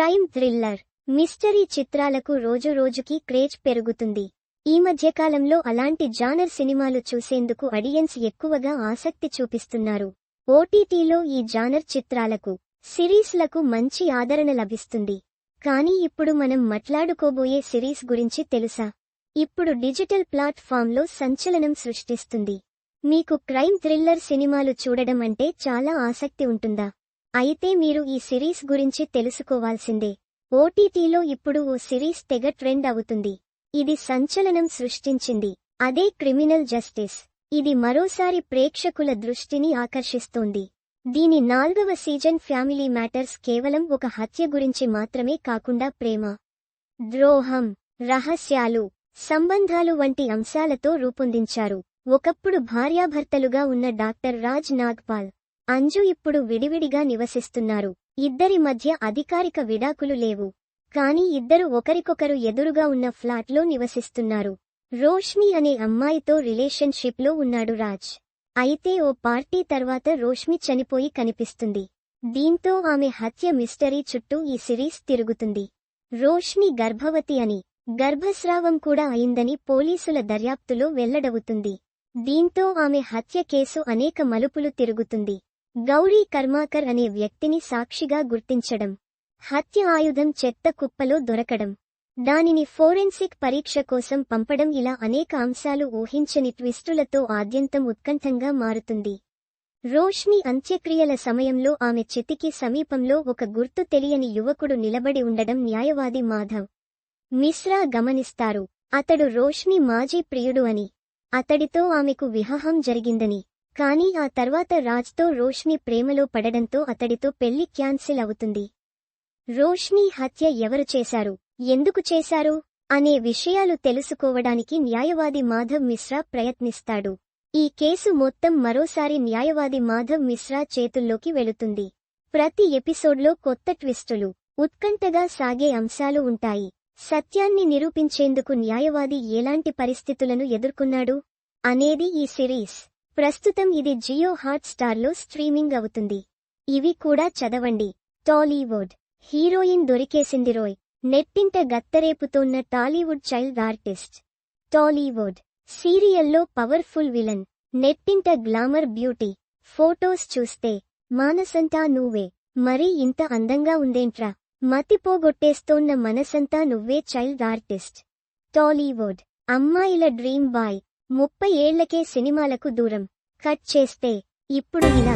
Crime thriller mystery చిత్రాలకు రోజురోజుకి craze పెరుగుతుంది. ఈ మధ్యకాలంలో అలాంటి జానర్ సినిమాలు చూసేందుకు అడియన్స్ ఎక్కువగా ఆసక్తి చూపిస్తున్నారు. ఓటీటీలో ఈ జానర్ చిత్రాలకు సిరీస్లకు మంచి ఆదరణ లభిస్తుంది. కానీ ఇప్పుడు మనం మాట్లాడుకోబోయే సిరీస్ గురించి తెలుసా? ఇప్పుడు డిజిటల్ ప్లాట్ఫామ్లో సంచలనం సృష్టిస్తుంది. మీకు క్రైమ్ థ్రిల్లర్ సినిమాలు చూడడం అంటే చాలా ఆసక్తి ఉంటుందా? అయితే మీరు ఈ సిరీస్ గురించి తెలుసుకోవాల్సిందే. ఓటీటీలో ఇప్పుడు ఓ సిరీస్ తెగ ట్రెండ్ అవుతుంది. ఇది సంచలనం సృష్టించింది. అదే క్రిమినల్ జస్టిస్. ఇది మరోసారి ప్రేక్షకుల దృష్టిని ఆకర్షిస్తోంది. దీని నాల్గవ సీజన్ ఫ్యామిలీ మ్యాటర్స్ కేవలం ఒక హత్య గురించి మాత్రమే కాకుండా ప్రేమ ద్రోహం రహస్యాలు సంబంధాలు వంటి అంశాలతో రూపొందించారు. ఒకప్పుడు భార్యాభర్తలుగా ఉన్న డాక్టర్ రాజ్ నాగ్పాల్ అంజు ఇప్పుడు విడివిడిగా నివసిస్తున్నారు. ఇద్దరి మధ్య అధికారిక విడాకులు లేవు. కాని ఇద్దరు ఒకరికొకరు ఎదురుగా ఉన్న ఫ్లాట్లో నివసిస్తున్నారు. రోష్ని అనే అమ్మాయితో రిలేషన్షిప్లో ఉన్నాడు రాజ్. అయితే ఓ పార్టీ తర్వాత రోష్మి చనిపోయి కనిపిస్తుంది. దీంతో ఆమె హత్య మిస్టరీ చుట్టూ ఈ సిరీస్ తిరుగుతుంది. రోష్ని గర్భవతి అని గర్భస్రావం కూడా అయిందని పోలీసుల దర్యాప్తులో వెల్లడవుతుంది. దీంతో ఆమె హత్య కేసు అనేక మలుపులు తిరుగుతుంది. గౌరీ కర్మాకర్ అనే వ్యక్తిని సాక్షిగా గుర్తించడం. హత్య ఆయుధం చెత్త కుప్పలో దొరకడం. దానిని ఫోరెన్సిక్ పరీక్ష కోసం పంపడం ఇలా అనేక అంశాలు ఊహించని ట్విస్టులతో ఆద్యంతం ఉత్కంఠంగా మారుతుంది. రోష్ని అంత్యక్రియల సమయంలో ఆమె చితికి సమీపంలో ఒక గుర్తు తెలియని యువకుడు నిలబడి ఉండడం న్యాయవాది మాధవ్. మిశ్రా గమనిస్తారు అతడు రోష్ని మాజీ ప్రియుడు అని. అతడితో ఆమెకు వివాహం జరిగిందని. కానీ ఆ తర్వాత రాజ్తో రోష్ని ప్రేమలో పడడంతో అతడితో పెళ్ళి క్యాన్సిల్ అవుతుంది. రోష్ని హత్య ఎవరు చేశారు? ఎందుకు చేశారు? అనే విషయాలు తెలుసుకోవడానికి న్యాయవాది మాధవ్ మిశ్రా ప్రయత్నిస్తాడు. ఈ కేసు మొత్తం మరోసారి న్యాయవాది మాధవ్ మిశ్రా చేతుల్లోకి వెళుతుంది. ప్రతి ఎపిసోడ్లో కొత్త ట్విస్టులు ఉత్కంఠగా సాగే అంశాలు ఉంటాయి. సత్యాన్ని నిరూపించేందుకు న్యాయవాది ఎలాంటి పరిస్థితులను ఎదుర్కొన్నాడు? అనేది ఈ సిరీస్. ప్రస్తుతం ఇది జియో హాట్ స్టార్లో స్ట్రీమింగ్ అవుతుంది. ఇవి కూడా చదవండి. టాలీవుడ్ హీరోయిన్ దొరికేసింది రోయ్. నెట్టింట గత్తరేపుతోన్న టాలీవుడ్ చైల్డ్ ఆర్టిస్ట్. టాలీవుడ్ సీరియల్లో పవర్ఫుల్ విలన్. నెట్టింట గ్లామర్ బ్యూటీ. ఫోటోస్ చూస్తే మానసంతా నువ్వే. మరీ ఇంత అందంగా ఉందేంట్రా? మతిపోగొట్టేస్తోన్న మనసంతా నువ్వే చైల్డ్ ఆర్టిస్ట్. టాలీవుడ్ అమ్మాయిల డ్రీమ్ బాయ్. ముప్పై ఏళ్ళకే సినిమాలకు దూరం. కట్ చేస్తే ఇప్పుడు ఇలా.